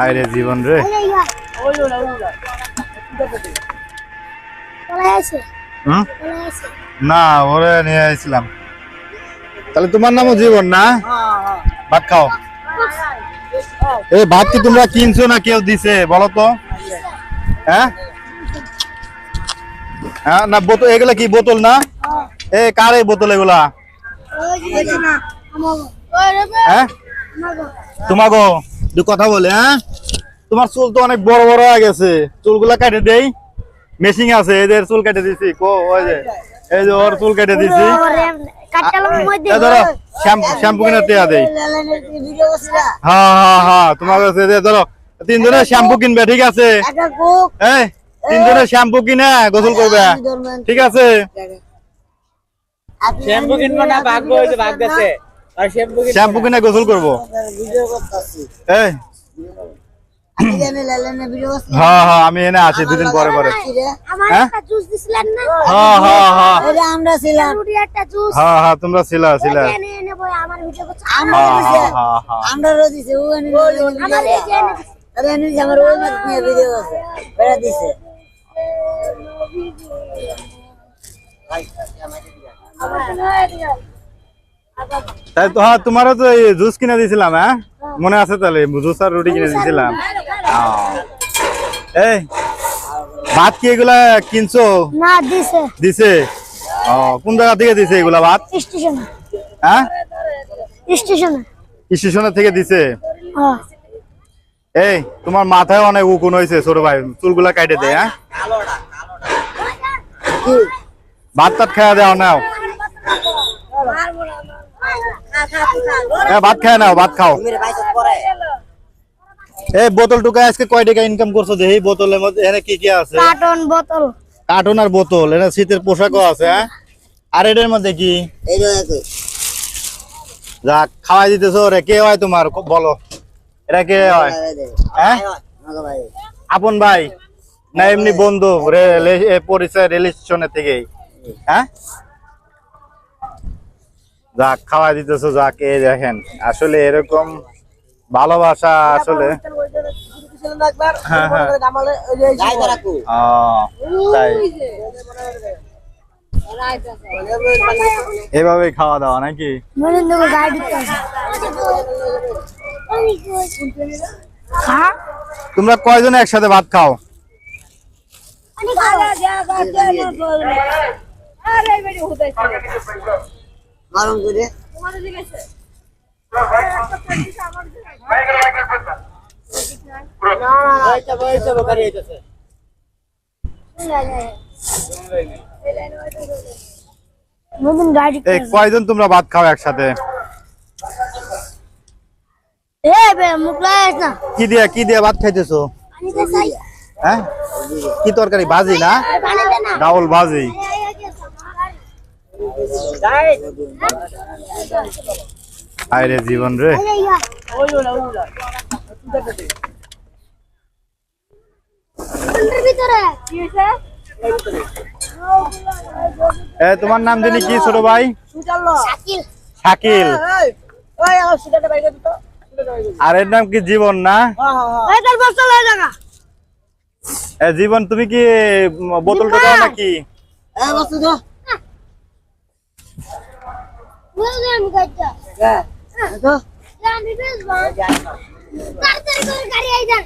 আয় রে জীবন রে। না, ওরে নিয়ে আসছিলাম তাহলে তোমার নামও জীবন না? ভাত খাও। এই ভাত কি তোমরা কিনছো না কেউ দিছে, বলো তো? হ্যাঁ? হ্যাঁ না, বোতল, এগুলা কি বোতল না? এ, কার এই বোতল এগুলা? হ্যাঁ? তোমাগো দু কথা বলে হ্যাঁ? তোমার চুল তো অনেক বড় বড় হয়ে গেছে। চুলগুলা কেটে দেই। মেশিং আছে এদের চুল কেটে দিছি। কো ওই যে এই যে ওর চুল কেটে দিছি। ধরো শ্যাম্পু শ্যাম্পু কিনে টেয়া দেই। হ্যাঁ হ্যাঁ হ্যাঁ তোমার কাছে ধরো তিনজনে শ্যাম্পু কিনবে ঠিক আছে? এই তিনজনে শ্যাম্পু কিনে গোসল করবে। ঠিক আছে? শ্যাম্পু কিনবো না ভাগবো ওই যে ভাগ গেছে শ্যাম্পু কিনে গোসল করব। এই। হ্যাঁ হ্যাঁ আমি এনে আছি দুদিন পরে পরে। হ্যাঁ? জুস দিছিলেন না? হ্যাঁ হ্যাঁ হ্যাঁ। আমরা ছিলাম। রুটি একটা জুস হ্যাঁ হ্যাঁ তোমরা ছিলা ছিলা। এনে এনে বই আমার ভিডিও করছে। আমরা দিছে। তাই তো হ্যাঁ তোমারও তো জুস কিনে দিয়েছিলাম হ্যাঁ? মনে আছে তাহলে জুস আর রুটি কিনে দিয়েছিলাম এই ভাত কি এগুলা কিনছো? না দিছে। দিছে? ও কোন জায়গা থেকে দিছে এগুলা ভাত? স্টেশনে। হ্যাঁ? স্টেশনে। স্টেশনের থেকে দিছে? হ্যাঁ। এই তোমার মাথায় অনেক উকুন হয়েছে ছোট ভাই চুলগুলা কাটে দে হ্যাঁ? ভাত টাত খাওয়া দেওয়া নাও। হ্যাঁ ভাত খায় নাও ভাত খাও। এই বোতল টুকা আজকে কয় টাকা ইনকাম করছ দেখি বোতলের মধ্যে এখানে কি কি আছে? কার্টন বোতল। কার্টুন আর বোতল এটা শীতের পোশাকও আছে হ্যাঁ? আর এটার মধ্যে কি? এইটা একই যা খাওয়াই দিতেছো রে কে হয় তোমার? খুব বলো। এটা কে হয়? হ্যাঁ? আপন ভাই না এমনি বন্ধু পরিচয় রেল স্টেশনের থেকেই হ্যাঁ? যাক খাওয়াই দিতেছো যাক এই দেখেন। আসলে এরকম ভালোবাসা আসলে হ্যাঁ হ্যাঁ। এভাবেই খাওয়া দাওয়া, নাকি? তোমরা কয়জন একসাথে ভাত খাও? গরম করে। কয়জন তোমরা ভাত খাও একসাথে? এ বে মুখ লাগাইস না। কি দিয়া কি দিয়া ভাত খাইতেছো? হ্যাঁ? কি তরকারি ভাজি না। ডাউল ভাজি। আয় রে জীবন রে। তোমার নাম জানি কি ছোট ভাই? শাকিল। আর এর নাম কি জীবন না? হয়ে জীবন, তুমি কি বোতল টোকাও নাকি? এ বস্তু তো বুঝলি আমি কইতা হ্যাঁ তো আমি বেসবো তাড়াতাড়ি করে গাড়ি আই যান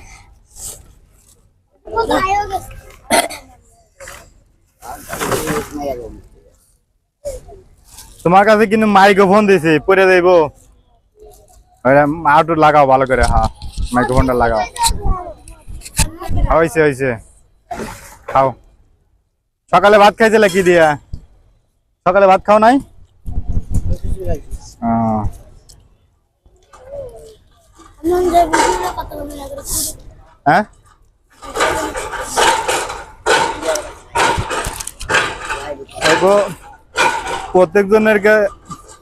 কোথায় আয়ো গেছে তোমার কাছে কিন্তু মাইক্রোফোন দিছি পরে দেব। আউট লাগাও ভালো করে হ্যাঁ মাইক্রোফোনটা লাগাও। হয়েছে হয়েছে খাও। সকালে ভাত খাইছিলে কি দিয়া? সকালে ভাত খাও নাই ও, মন যে ভিডিও কত মনে লাগে হ্যাঁ এগো প্রত্যেক জনের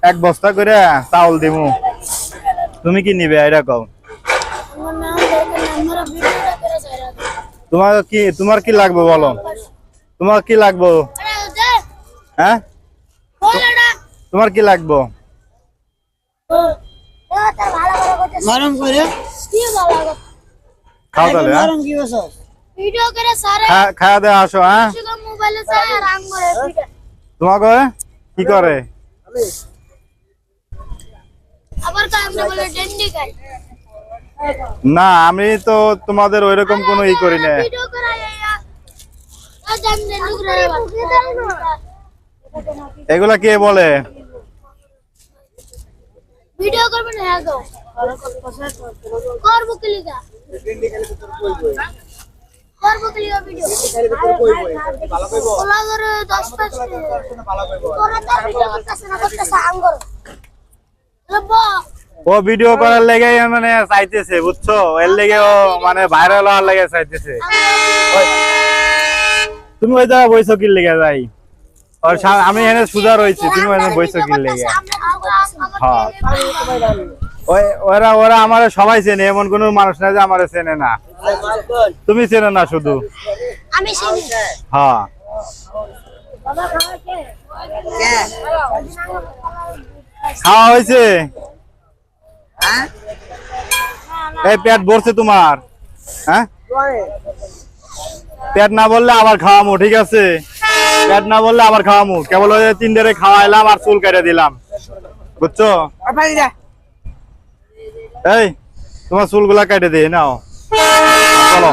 এক বস্তা করে চাউল দিমু। তুমি কি নিবে এটা সারা তোমার কি তোমার কি লাগবে বলো? তোমার কি লাগবে? হ্যাঁ? তোমার কি লাগবে? লাগতেছে গরম করে। কি ভালো লাগে খাও তাহলে হ্যাঁ? গরম কি বসো ভিডিও করে সারে। খাওয়া দেওয়া আসো হ্যাঁ? মোবাইলে করে তোমাকে কি করে? আবার কামড়ে বলে ডেন্ডি খাই না আমি তো তোমাদের ওইরকম কোনো ই করি ভিডিও না এগুলা কে বলে? ভিডিও করবে না হ্যাঁ গো। করব কি লিগা? করব কি লিগা ভিডিও? ওলা করে দশ পাঁচ তোরা তার ভিডিও করতেছে না করতেছে আঙ্গর। ও ভিডিও করার লেগে মানে চাইতেছে বুঝছ? এর লেগে ও মানে ভাইরাল হওয়ার লেগে চাইতেছে। তুমি ওই জায়গায় বইছো কি লেগে যাই? সা- আমি এখানে সুজা রয়েছি তুমি ওখানে বইছো কি লেগে? হ্যাঁ। ওই ওরা ওরা আমার সবাই চেনে এমন কোনো মানুষ না যে আমার চেনে না। তুমি চেনে না শুধু? আমি চিনি। হ্যাঁ। খাওয়া হয়েছে? হ্যাঁ এই পেট ভরছে তোমার হ্যাঁ? পেট না বললে আবার খাওয়ামু ঠিক আছে? পেট না বললে আবার খাওয়ামু। কেবল ওই যে তিনটারে খাওয়াইলাম আর চুল কেটে দিলাম। বুঝছ? এই তোমার চুলগুলা কেটে দিয়ে নাও। চলো।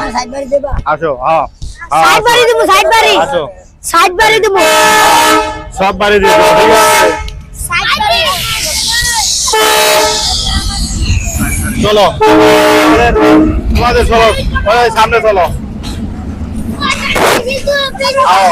আসো হ্যাঁ হ্যাঁ, সাইড বাড়ি দেবো সাইড বাড়ি। আসো। সাইড বাড়ি দেবো সব বাড়ি দেবো, ঠিক আছে? চলো। তোমাদের চলো ওই সামনে চলো। আও